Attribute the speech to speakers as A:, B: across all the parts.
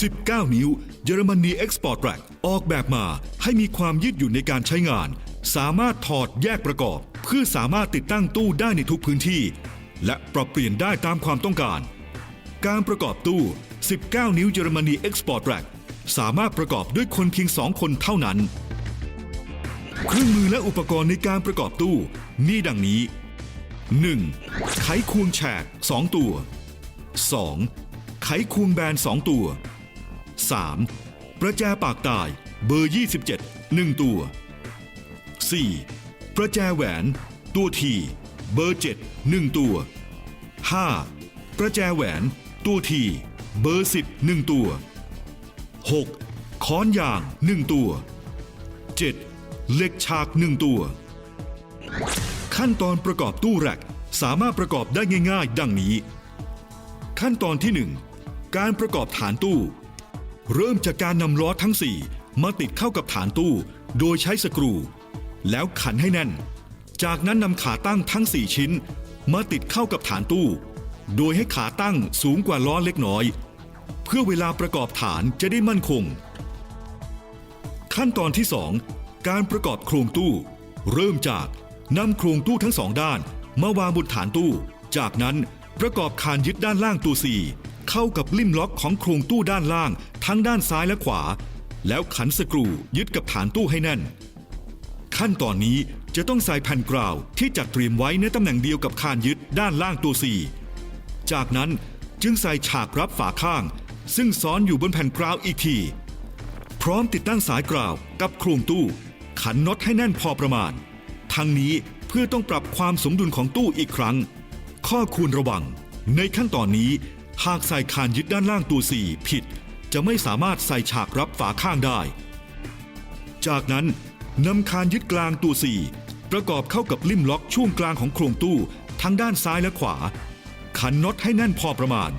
A: 19 นิ้ว เยอรมนี Export Rack ออกแบบมาให้มีความยืดหยุ่นในการใช้งาน สามารถถอดแยกประกอบ เพื่อสามารถติดตั้งตู้ได้ในทุกพื้นที่ และปรับเปลี่ยนได้ตามความต้องการ การประกอบตู้ 19 นิ้วเยอรมนี Export Rack สามารถประกอบด้วยคนเพียง 2 คนเท่านั้น เครื่องมือและอุปกรณ์ในการประกอบตู้มีดังนี้ 1. ไขควงแฉก 2 ตัว 2. ไขควงแบน 2 ตัว 3. ประแจปากตาย เบอร์ 27 1 ตัว 4. ประแจแหวน ตัวทีเบอร์ 7 1 ตัว 5. ประแจแหวน ตัวทีเบอร์ 10 1 ตัว 6. ค้อนยาง 1 ตัว 7. เหล็กฉาก 1 ตัว ขั้นตอนประกอบตู้แร็กสามารถประกอบได้ง่าย ๆ ดังนี้ ขั้นตอนที่ 1 การประกอบฐานตู้ เริ่มจากการนำล้อทั้ง 4 มาติดเข้ากับฐานตู้ โดยใช้สกรู แล้วขันให้แน่น จากนั้นนำขาตั้งทั้ง 4 ชิ้น มาติดเข้ากับฐานตู้ โดยให้ขาตั้งสูงกว่าล้อเล็กน้อย เพื่อเวลาประกอบฐานจะได้มั่นคง ขั้นตอนที่ 2 การประกอบโครงตู้ เริ่มจากนำโครงตู้ทั้งสองด้าน มาวางบนฐานตู้ จากนั้นประกอบคานยึดด้านล่างตัว 4 เข้ากับลิ่มล็อกของโครงตู้ด้านล่าง ทั้งด้านซ้ายและขวา แล้วขันสกรูยึดกับฐานตู้ให้แน่น ขั้นตอนนี้จะต้องใส่แผ่นกราวที่จัดเตรียมไว้ในตำแหน่งเดียวกับคานยึดด้านล่างตัว 4 จากนั้นจึงใส่ฉากรับฝาข้าง ซึ่งซ้อนอยู่บนแผ่นกราวอีกที พร้อมติดตั้งสายกราวกับโครงตู้ ขันน็อตให้แน่นพอประมาณ ทั้งนี้เพื่อต้องปรับความสมดุลของตู้อีกครั้ง ข้อควรระวัง ในขั้นตอนนี้ หากใส่คานยึดด้านล่างตัว 4 ผิด จะไม่สามารถใส่ฉากรับฝาข้างได้ จากนั้นนำคานยึดกลางตัว 4 ประกอบเข้ากับลิ่มล็อกช่วงกลางของโครงตู้ ทั้งด้านซ้ายและขวา ขันน็อตให้แน่นพอประมาณ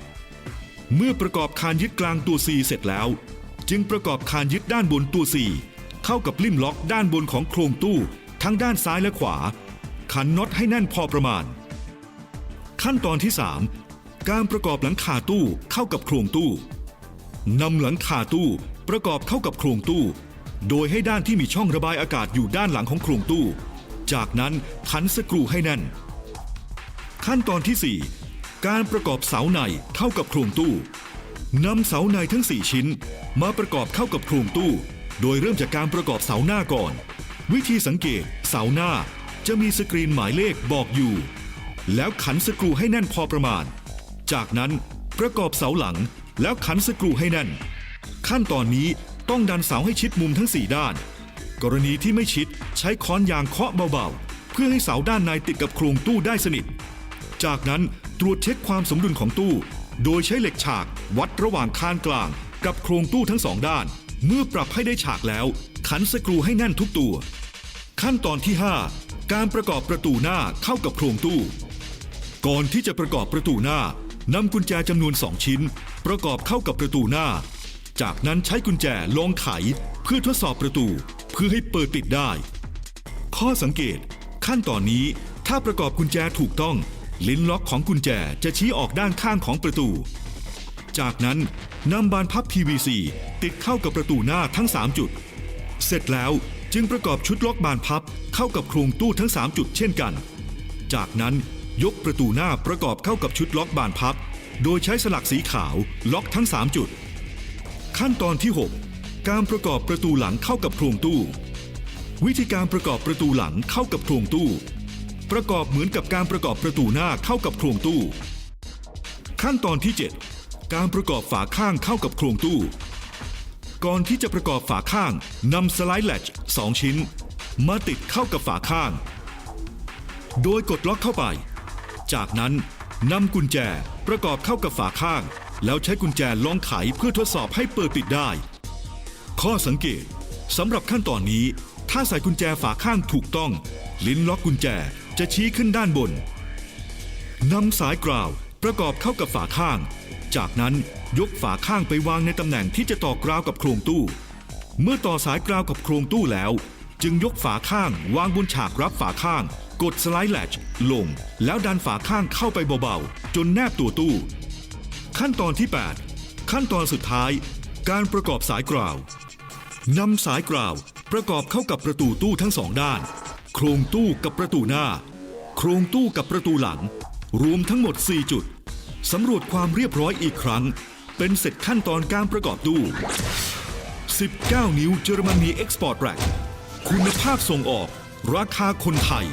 A: เมื่อประกอบคานยึดกลางตัว 4 เสร็จแล้ว จึงประกอบคานยึดด้านบนตัว 4 เข้ากับลิ่มล็อกด้านบนของโครงตู้ ทั้งด้านซ้ายและขวา ขันน็อตให้แน่นพอประมาณ ขั้นตอนที่ 3 การประกอบหลังคาตู้เข้ากับโครงตู้นำหลังคาตู้ประกอบเข้ากับโครงตู้ โดยให้ด้านที่มีช่องระบายอากาศอยู่ด้านหลังของโครงตู้ จากนั้นขันสกรูให้แน่น ขั้นตอนที่ 4 การประกอบเสาในเข้ากับโครงตู้นำเสาในทั้ง 4 ชิ้น มาประกอบเข้ากับโครงตู้ โดยเริ่มจากการประกอบเสาหน้าก่อน วิธีสังเกตเสาหน้าจะมีสกรีนหมายเลขบอกอยู่ แล้วขันสกรูให้แน่นพอประมาณ จากนั้นประกอบเสาหลังแล้วขันสกรูให้แน่น ขั้นตอนนี้ต้องดันเสาให้ชิดมุมทั้ง 4 ด้าน กรณีที่ไม่ชิดใช้ค้อนยางเคาะเบาๆ เพื่อให้เสาด้านในติดกับโครงตู้ได้สนิท จากนั้นตรวจเช็คความสมดุลของตู้ โดยใช้เหล็กฉากวัดระหว่างคานกลาง กับโครงตู้ทั้งสองด้าน เมื่อปรับให้ได้ฉากแล้ว ขันสกรูให้แน่นทุกตัว ขั้นตอนที่ 5 การประกอบประตูหน้าเข้ากับโครงตู้ ก่อนที่จะประกอบประตูหน้า นำกุญแจจำนวน2ชิ้น ประกอบเข้ากับประตูหน้า จากนั้นใช้กุญแจลองไขเพื่อทดสอบประตูเพื่อให้เปิดติดได้ ข้อสังเกต ขั้นตอนนี้ถ้าประกอบกุญแจถูกต้อง ลิ้นล็อกของกุญแจจะชี้ออกด้านข้างของประตู จากนั้นนำบานพับ PVC ติดเข้ากับประตูหน้าทั้ง 3 จุด เสร็จแล้วจึงประกอบชุดล็อกบานพับเข้ากับโครงตู้ทั้ง 3 จุดเช่นกัน จากนั้น ยกประตูหน้าประกอบเข้ากับชุดล็อกบานพับ โดยใช้สลักสีขาวล็อกทั้ง 3 จุด ขั้นตอนที่ 6 การประกอบประตูหลังเข้ากับโครงตู้ วิธีการประกอบประตูหลังเข้ากับโครงตู้ ประกอบเหมือนกับการประกอบประตูหน้าเข้ากับโครงตู้ ขั้นตอนที่ 7 การประกอบฝาข้างเข้ากับโครงตู้ ก่อนที่จะประกอบฝาข้างนำสไลด์แลช2ชิ้น มาติดเข้ากับฝาข้าง โดยกดล็อกเข้าไป จากนั้นนำกุญแจประกอบเข้ากับฝาข้าง แล้วใช้กุญแจลองไขเพื่อทดสอบให้เปิดปิดได้ ข้อสังเกตสำหรับขั้นตอนนี้ ถ้าใส่กุญแจฝาข้างถูกต้อง ลิ้นล็อกกุญแจจะชี้ขึ้นด้านบนนำสายกราวประกอบเข้ากับฝาข้าง จากนั้นยกฝาข้างไปวางในตำแหน่งที่จะต่อกราวกับโครงตู้ เมื่อต่อสายกราวกับโครงตู้แล้ว จึงยกฝาข้างวางบนฉากรับฝาข้าง กดสไลด์แลชลง แล้วดันฝาข้างเข้าไปเบาๆ จนแนบตัวตู้ ขั้นตอนที่ 8 ขั้นตอนสุดท้าย การประกอบสายกราวนำสายกราวประกอบเข้ากับประตูตู้ทั้งสองด้าน โครงตู้กับประตูหน้า โครงตู้กับประตูหลัง รวมทั้งหมด 4 จุดสำรวจความเรียบร้อยอีกครั้ง เป็นเสร็จขั้นตอนการประกอบตู้ 19 นิ้วเยอรมนีเอ็กซ์พอร์ตแรกคุณภาพส่งออก ราคาคนไทย